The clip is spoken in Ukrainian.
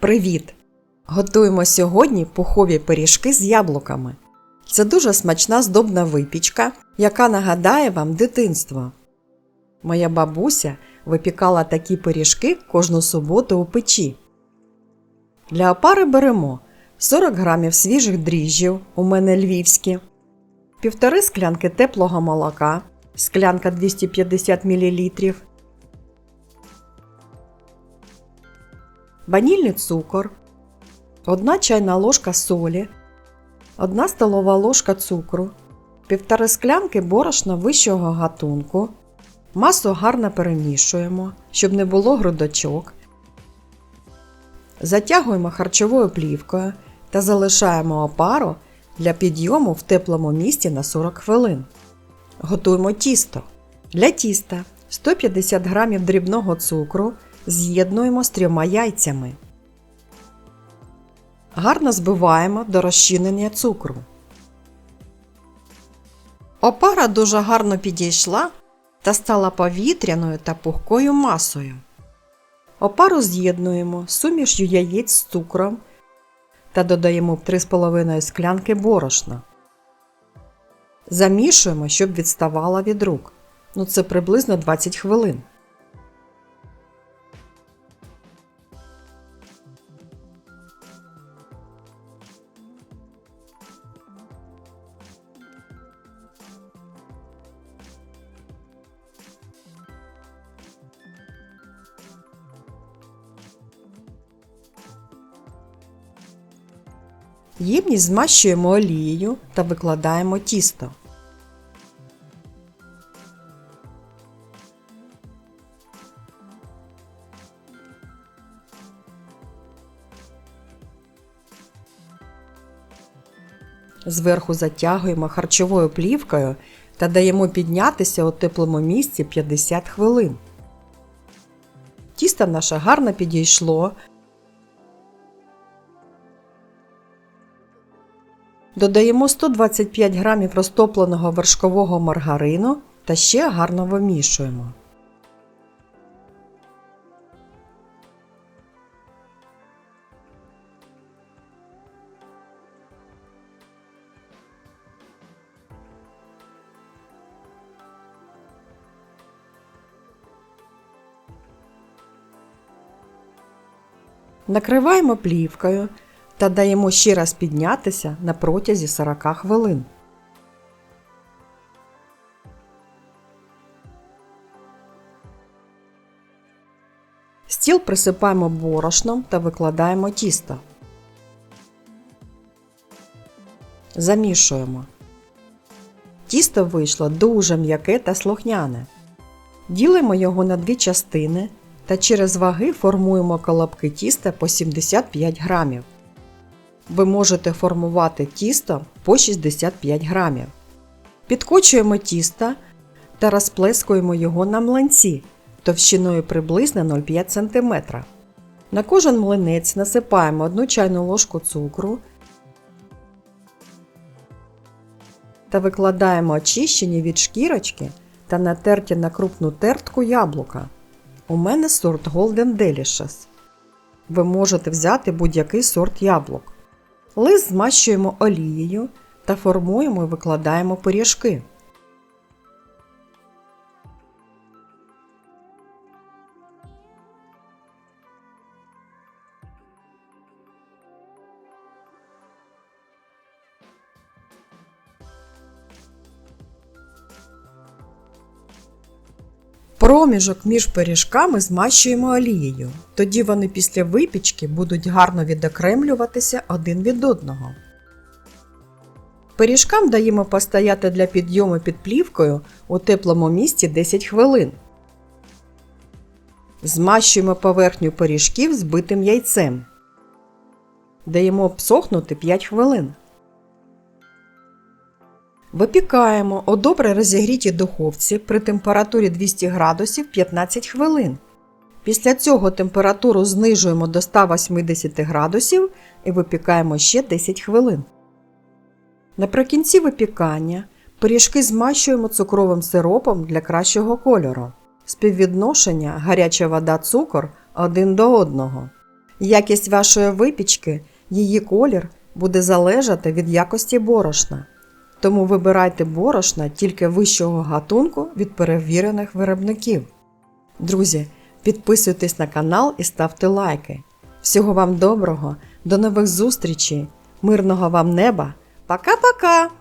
Привіт! Готуємо сьогодні пухові пиріжки з яблуками. Це дуже смачна здобна випічка, яка нагадає вам дитинство. Моя бабуся випікала такі пиріжки кожну суботу у печі. Для опари беремо 40 грамів свіжих дріжджів, у мене львівські, півтори склянки теплого молока, склянка 250 мл, ванільний цукор, 1 чайна ложка солі, 1 столова ложка цукру, півтори склянки борошна вищого гатунку. Масу гарно перемішуємо, щоб не було грудочок. Затягуємо харчовою плівкою та залишаємо опару для підйому в теплому місці на 40 хвилин. Готуємо тісто. Для тіста 150 г дрібного цукру з'єднуємо з трьома яйцями. Гарно збиваємо до розчинення цукру. Опара дуже гарно підійшла та стала повітряною та пухкою масою. Опару з'єднуємо з сумішю яєць з цукром та додаємо 3,5 склянки борошна. Замішуємо, щоб відставала від рук. Ну це приблизно 20 хвилин. Ємність змащуємо олією та викладаємо тісто. Зверху затягуємо харчовою плівкою та даємо піднятися у теплому місці 50 хвилин. Тісто наше гарно підійшло. Додаємо 125 г розтопленого вершкового маргарину та ще гарно вимішуємо. Накриваємо плівкою та даємо ще раз піднятися на протязі 40 хвилин. Стіл присипаємо борошном та викладаємо тісто. Замішуємо. Тісто вийшло дуже м'яке та слухняне. Ділимо його на дві частини та через ваги формуємо колобки тіста по 75 грамів. Ви можете формувати тісто по 65 грамів. Підкочуємо тісто та розплескуємо його на млинці товщиною приблизно 0,5 см. На кожен млинець насипаємо 1 чайну ложку цукру та викладаємо очищені від шкірочки та натерті на крупну тертку яблука. У мене сорт Golden Delicious. Ви можете взяти будь-який сорт яблук. Лист змащуємо олією та формуємо і викладаємо пиріжки. Проміжок між пиріжками змащуємо олією. Тоді вони після випічки будуть гарно відокремлюватися один від одного. Пиріжкам даємо постояти для підйому під плівкою у теплому місці 10 хвилин. Змащуємо поверхню пиріжків збитим яйцем. Даємо обсохнути 5 хвилин. Випікаємо у добре розігрітій духовці при температурі 200 градусів 15 хвилин. Після цього температуру знижуємо до 180 градусів і випікаємо ще 10 хвилин. Наприкінці випікання пиріжки змащуємо цукровим сиропом для кращого кольору. Співвідношення гаряча вода цукор один до одного. Якість вашої випічки, її колір буде залежати від якості борошна. Тому вибирайте борошна тільки вищого гатунку від перевірених виробників. Друзі, підписуйтесь на канал і ставте лайки. Всього вам доброго, до нових зустрічей, мирного вам неба. Пока-пока!